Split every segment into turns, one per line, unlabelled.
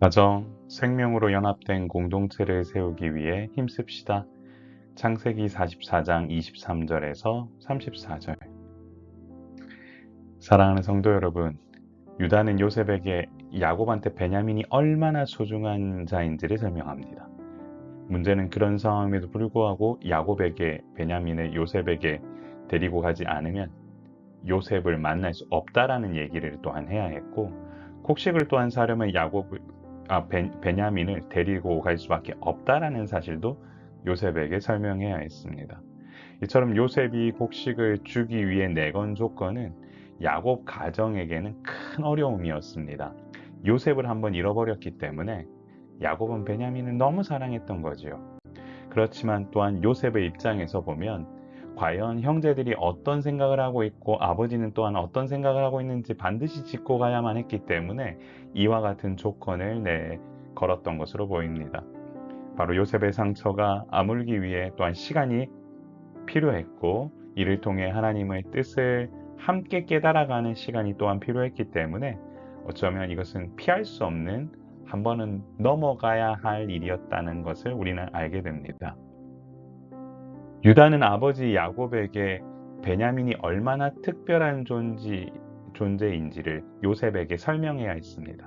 가정, 생명으로 연합된 공동체를 세우기 위해 힘씁시다. 창세기 44장 23절에서 34절. 사랑하는 성도 여러분, 유다는 요셉에게 야곱한테 베냐민이 얼마나 소중한 자인지를 설명합니다. 문제는 그런 상황임에도 불구하고 야곱에게 베냐민을 요셉에게 데리고 가지 않으면 요셉을 만날 수 없다라는 얘기를 또한 해야 했고 곡식을 또한 사려면 야곱을 아, 베, 베냐민을 데리고 갈 수밖에 없다라는 사실도 요셉에게 설명해야 했습니다. 이처럼 요셉이 곡식을 주기 위해 내건 조건은 야곱 가정에게는 큰 어려움이었습니다. 요셉을 한번 잃어버렸기 때문에 야곱은 베냐민을 너무 사랑했던 거지요. 그렇지만 또한 요셉의 입장에서 보면 과연 형제들이 어떤 생각을 하고 있고 아버지는 또한 어떤 생각을 하고 있는지 반드시 짚고 가야만 했기 때문에 이와 같은 조건을 내 걸었던 것으로 보입니다. 바로 요셉의 상처가 아물기 위해 또한 시간이 필요했고 이를 통해 하나님의 뜻을 함께 깨달아가는 시간이 또한 필요했기 때문에 어쩌면 이것은 피할 수 없는 한 번은 넘어가야 할 일이었다는 것을 우리는 알게 됩니다. 유다는 아버지 야곱에게 베냐민이 얼마나 특별한 존재, 존재인지를 요셉에게 설명해야 했습니다.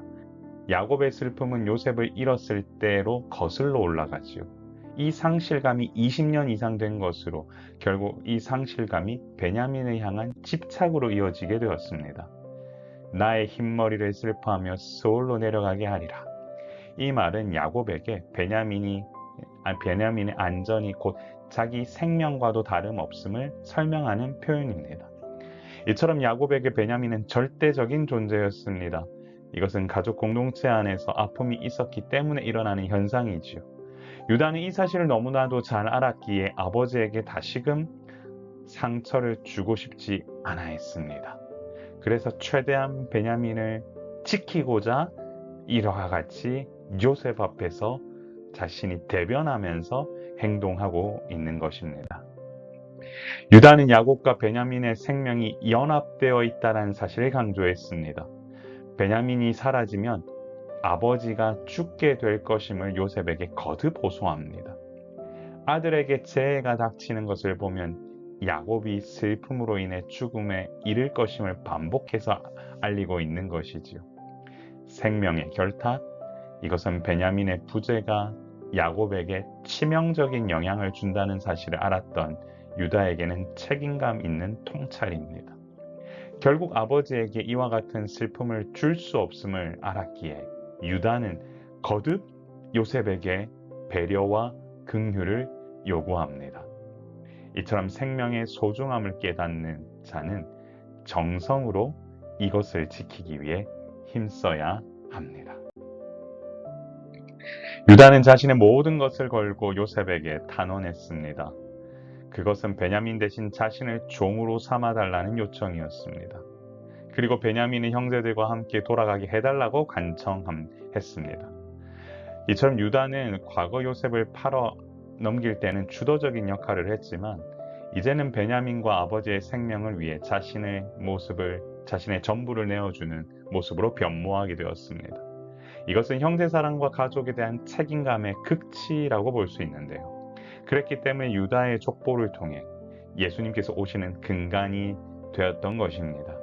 야곱의 슬픔은 요셉을 잃었을 때로 거슬러 올라가지요. 이 상실감이 20년 이상 된 것으로 결국 이 상실감이 베냐민을 향한 집착으로 이어지게 되었습니다. 나의 흰머리를 슬퍼하며 서울로 내려가게 하리라. 이 말은 야곱에게 베냐민이 아, 베냐민의 안전이 곧 자기 생명과도 다름없음을 설명하는 표현입니다. 이처럼 야곱에게 베냐민은 절대적인 존재였습니다. 이것은 가족 공동체 안에서 아픔이 있었기 때문에 일어나는 현상이지요. 유다는 이 사실을 너무나도 잘 알았기에 아버지에게 다시금 상처를 주고 싶지 않아 했습니다. 그래서 최대한 베냐민을 지키고자 이러와 같이 요셉 앞에서 자신이 대변하면서 행동하고 있는 것입니다. 유다는 야곱과 베냐민의 생명이 연합되어 있다는 사실을 강조했습니다. 베냐민이 사라지면 아버지가 죽게 될 것임을 요셉에게 거듭 호소합니다. 아들에게 재해가 닥치는 것을 보면 야곱이 슬픔으로 인해 죽음에 이를 것임을 반복해서 알리고 있는 것이지요. 생명의 결탁, 이것은 베냐민의 부재가 야곱에게 치명적인 영향을 준다는 사실을 알았던 유다에게는 책임감 있는 통찰입니다. 결국 아버지에게 이와 같은 슬픔을 줄 수 없음을 알았기에 유다는 거듭 요셉에게 배려와 긍휼을 요구합니다. 이처럼 생명의 소중함을 깨닫는 자는 정성으로 이것을 지키기 위해 힘써야 합니다. 유다는 자신의 모든 것을 걸고 요셉에게 탄원했습니다. 그것은 베냐민 대신 자신을 종으로 삼아달라는 요청이었습니다. 그리고 베냐민의 형제들과 함께 돌아가게 해달라고 간청했습니다. 이처럼 유다는 과거 요셉을 팔아 넘길 때는 주도적인 역할을 했지만 이제는 베냐민과 아버지의 생명을 위해 자신의 모습을 자신의 전부를 내어주는 모습으로 변모하게 되었습니다. 이것은 형제 사랑과 가족에 대한 책임감의 극치라고 볼 수 있는데요. 그랬기 때문에 유다의 족보를 통해 예수님께서 오시는 근간이 되었던 것입니다.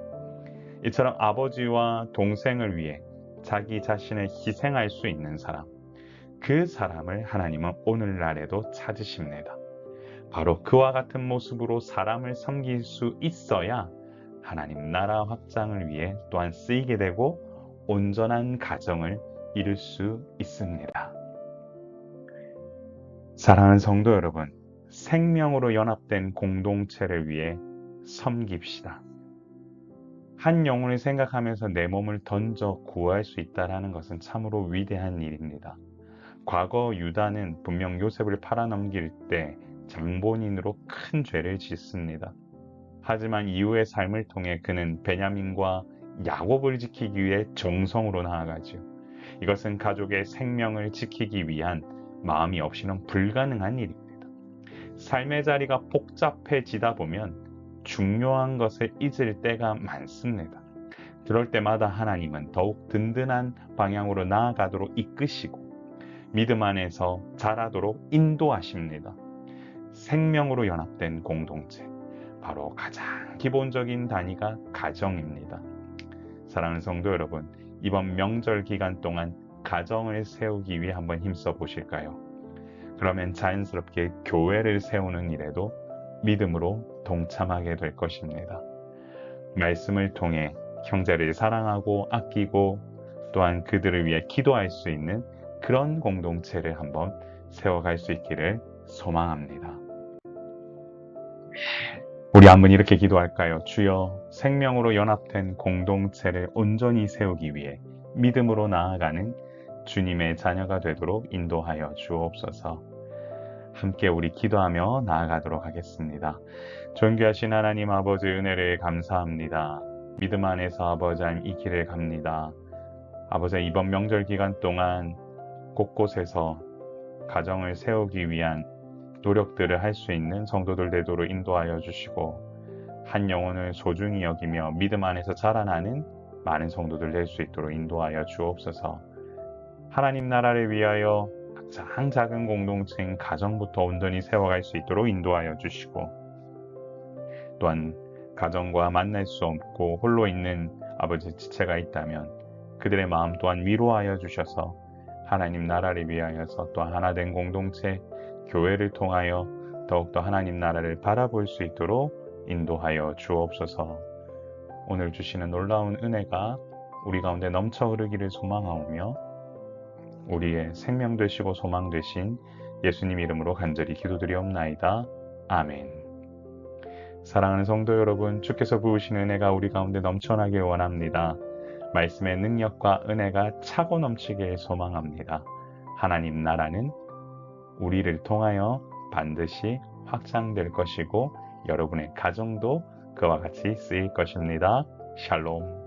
이처럼 아버지와 동생을 위해 자기 자신을 희생할 수 있는 사람, 그 사람을 하나님은 오늘날에도 찾으십니다. 바로 그와 같은 모습으로 사람을 섬길 수 있어야 하나님 나라 확장을 위해 또한 쓰이게 되고 온전한 가정을 이룰 수 있습니다. 사랑하는 성도 여러분, 생명으로 연합된 공동체를 위해 섬깁시다. 한 영혼을 생각하면서 내 몸을 던져 구할 수 있다는 것은 참으로 위대한 일입니다. 과거 유다는 분명 요셉을 팔아넘길 때 장본인으로 큰 죄를 짓습니다. 하지만 이후의 삶을 통해 그는 베냐민과 야곱을 지키기 위해 정성으로 나아가지요. 이것은 가족의 생명을 지키기 위한 마음이 없이는 불가능한 일입니다. 삶의 자리가 복잡해지다 보면 중요한 것을 잊을 때가 많습니다. 그럴 때마다 하나님은 더욱 든든한 방향으로 나아가도록 이끄시고 믿음 안에서 자라도록 인도하십니다. 생명으로 연합된 공동체. 바로 가장 기본적인 단위가 가정입니다. 사랑하는 성도 여러분, 이번 명절 기간 동안 가정을 세우기 위해 한번 힘써 보실까요? 그러면 자연스럽게 교회를 세우는 일에도 믿음으로 동참하게 될 것입니다. 말씀을 통해 형제를 사랑하고 아끼고 또한 그들을 위해 기도할 수 있는 그런 공동체를 한번 세워갈 수 있기를 소망합니다. 우리 한번 이렇게 기도할까요? 주여 생명으로 연합된 공동체를 온전히 세우기 위해 믿음으로 나아가는 주님의 자녀가 되도록 인도하여 주옵소서. 함께 우리 기도하며 나아가도록 하겠습니다. 존귀하신 하나님 아버지 은혜를 감사합니다. 믿음 안에서 아버지 이 길을 갑니다. 아버지 이번 명절 기간 동안 곳곳에서 가정을 세우기 위한 노력들을 할 수 있는 성도들 되도록 인도하여 주시고 한 영혼을 소중히 여기며 믿음 안에서 자라나는 많은 성도들 될 수 있도록 인도하여 주옵소서. 하나님 나라를 위하여 가장 작은 공동체인 가정부터 온전히 세워갈 수 있도록 인도하여 주시고 또한 가정과 만날 수 없고 홀로 있는 아버지 지체가 있다면 그들의 마음 또한 위로하여 주셔서 하나님 나라를 위하여서 또 하나 된 공동체 교회를 통하여 더욱더 하나님 나라를 바라볼 수 있도록 인도하여 주옵소서. 오늘 주시는 놀라운 은혜가 우리 가운데 넘쳐 흐르기를 소망하오며 우리의 생명 되시고 소망 되신 예수님 이름으로 간절히 기도드리옵나이다. 아멘. 사랑하는 성도 여러분, 주께서 부으신 은혜가 우리 가운데 넘쳐나길 원합니다. 말씀의 능력과 은혜가 차고 넘치길 소망합니다. 하나님 나라는 우리를 통하여 반드시 확장될 것이고 여러분의 가정도 그와 같이 쓰일 것입니다. 샬롬.